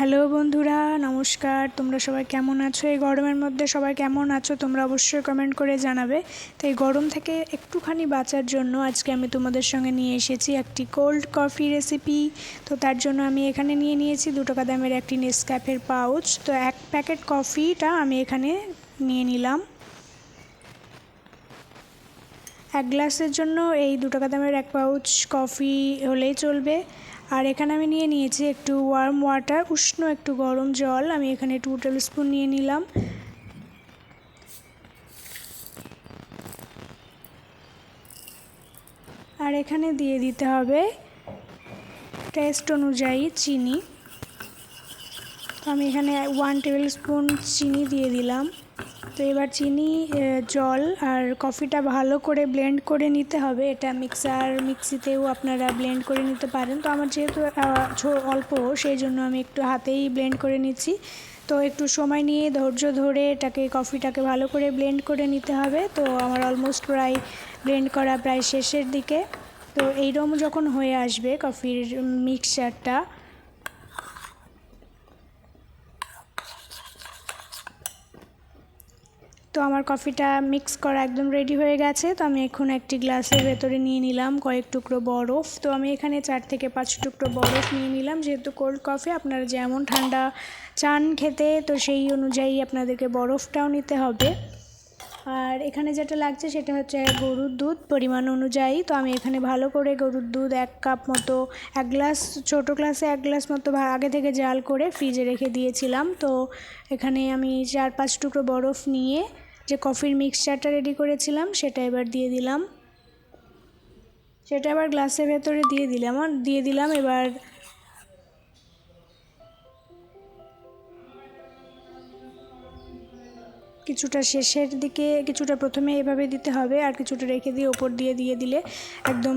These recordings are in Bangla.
হ্যালো বন্ধুরা, নমস্কার। তোমরা সবাই কেমন আছো? এই গরমের মধ্যে সবাই কেমন আছো? তোমরা অবশ্যই কমেন্ট করে জানাবে। তো এই গরম থেকে একটুখানি বাঁচার জন্য আজকে আমি তোমাদের সঙ্গে নিয়ে এসেছি একটি কোল্ড কফি রেসিপি তো তার জন্য আমি এখানে নিয়ে নিয়েছি দু টাকা দামের একটি নেসক্যাফের পাউচ তো এক প্যাকেট কফিটা আমি এখানে নিয়ে নিলাম। এক গ্লাসের জন্য এই দু টাকা দামের এক পাউচ কফি হলেই চলবে। আর এখানে আমি নিয়ে নিয়েছি একটু ওয়ার্ম ওয়াটার উষ্ণ একটু গরম জল। আমি এখানে টু টেবিল স্পুন নিয়ে নিলাম। আর এখানে দিয়ে দিতে হবে টেস্ট অনুযায়ী চিনি। আমি এখানে ওয়ান টেবিল স্পুন চিনি দিয়ে দিলাম। তো এবার চিনি জল আর কফিটা ভালো করে ব্লেন্ড করে নিতে হবে। এটা মিক্সার মিক্সিতেও আপনারা ব্লেন্ড করে নিতে পারেন। তো আমার যেহেতু অল্প, সেই জন্য আমি একটু হাতেই ব্লেন্ড করে নিচ্ছি। তো একটু সময় নিয়ে ধৈর্য ধরে এটাকে কফিটাকে ভালো করে ব্লেন্ড করে নিতে হবে। তো আমার অলমোস্ট প্রায় ব্লেন্ড করা প্রায় শেষের দিকে। তো এইরকম যখন হয়ে আসবে কফির মিক্সচারটা তো আমার কফিটা মিক্স করা একদম রেডি হয়ে গেছে। তো আমি এখন একটি গ্লাসের ভেতরে নিয়ে নিলাম কয়েক টুকরো বরফ। তো আমি এখানে চার থেকে পাঁচ টুকরো বরফ নিয়ে নিলাম। যেহেতু কোল্ড কফি আপনারা যেমন ঠান্ডা চান খেতে, তো সেই অনুযায়ী আপনাদেরকে বরফটাও নিতে হবে। আর এখানে যেটা লাগছে সেটা হচ্ছে গরুর দুধ পরিমাণ অনুযায়ী। তো আমি এখানে ভালো করে গরুর দুধ এক কাপ মতো, এক গ্লাস ছোটো গ্লাসে এক গ্লাস মতো আগে থেকে জাল করে ফ্রিজে রেখে দিয়েছিলাম। তো এখানে আমি চার পাঁচ টুকরো বরফ নিয়ে যে কফির মিক্সচারটা রেডি করেছিলাম, সেটা এবার দিয়ে দিলাম। সেটা এবার গ্লাসের ভেতরে দিয়ে দিলাম। দিয়ে দিলাম এবার কিছুটা শেষের দিকে কিছুটা প্রথমে এভাবে দিতে হবে আর কিছুটা রেখে দিয়ে ওপর দিয়ে দিয়ে দিলে একদম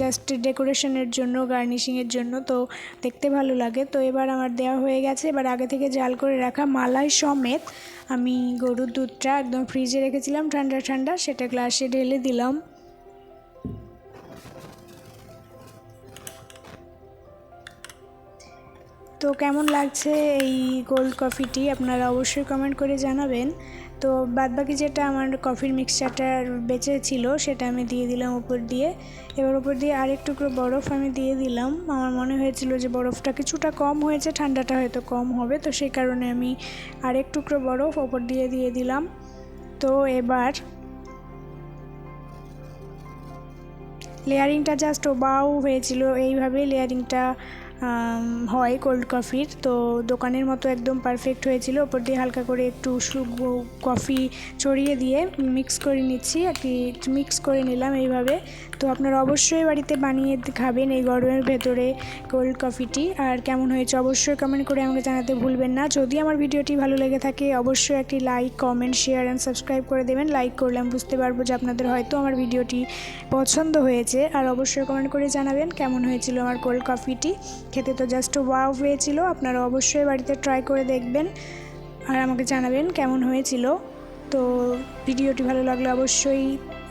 জাস্ট ডেকোরেশনের জন্য গার্নিশিংয়ের জন্য। তো দেখতে ভালো লাগে। তো এবার আমার দেওয়া হয়ে গেছে। এবার আগে থেকে জাল করে রাখা মালাই সমেত আমি গরুর দুধটা একদম ফ্রিজে রেখেছিলাম, ঠান্ডা ঠান্ডা। সেটা গ্লাসে ঢেলে দিলাম। তো কেমন লাগছে এই গোল্ড কফিটি আপনারা অবশ্যই কমেন্ট করে জানাবেন। তো বাদবাকি যেটা আমার কফির মিক্সচারটা বেঁচে ছিল, সেটা আমি দিয়ে দিলাম উপর দিয়ে। এবার উপর দিয়ে আরেক টুকরো বরফ আমি দিয়ে দিলাম। আমার মনে হয়েছিল যে বরফটা কিছুটা কম হয়েছে, ঠান্ডাটা হয়তো কম হবে, তো সেই কারণে আমি আরেক টুকরো বরফ ওপর দিয়ে দিয়ে দিলাম। তো এবার লেয়ারিংটা জাস্ট ওবাও হয়েছিল। এইভাবে লেয়ারিংটা হয় কোল্ড কফির তো দোকানের মতো একদম পারফেক্ট হয়েছিল। ওপর দিয়ে হালকা করে একটু কফি ছড়িয়ে দিয়ে মিক্স করে নিচ্ছি। একটি মিক্স করে নিলাম এইভাবে। তো আপনারা অবশ্যই বাড়িতে বানিয়ে খাবেন এই গরমের ভেতরে কোল্ড কফিটি আর কেমন হয়েছে অবশ্যই কমেন্ট করে আমাকে জানাতে ভুলবেন না। যদি আমার ভিডিওটি ভালো লেগে থাকে, অবশ্যই একটি like comment share and subscribe করে দেবেন। লাইক করলে আমি বুঝতে পারব যে আপনাদের হয়তো আমার ভিডিওটি পছন্দ হয়েছে। আর অবশ্যই কমেন্ট করে জানাবেন কেমন হয়েছিল আমার কোল্ড কফিটি খেতে তো জাস্ট ওয়াও হয়েছিল, আপনারা অবশ্যই বাড়িতে ট্রাই করে দেখবেন। আর আমাকে জানাবেন কেমন হয়েছিল। তো ভিডিওটি ভালো লাগলে অবশ্যই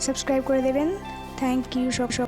সাবস্ক্রাইব করে দেবেন। থ্যাংক ইউ সব সব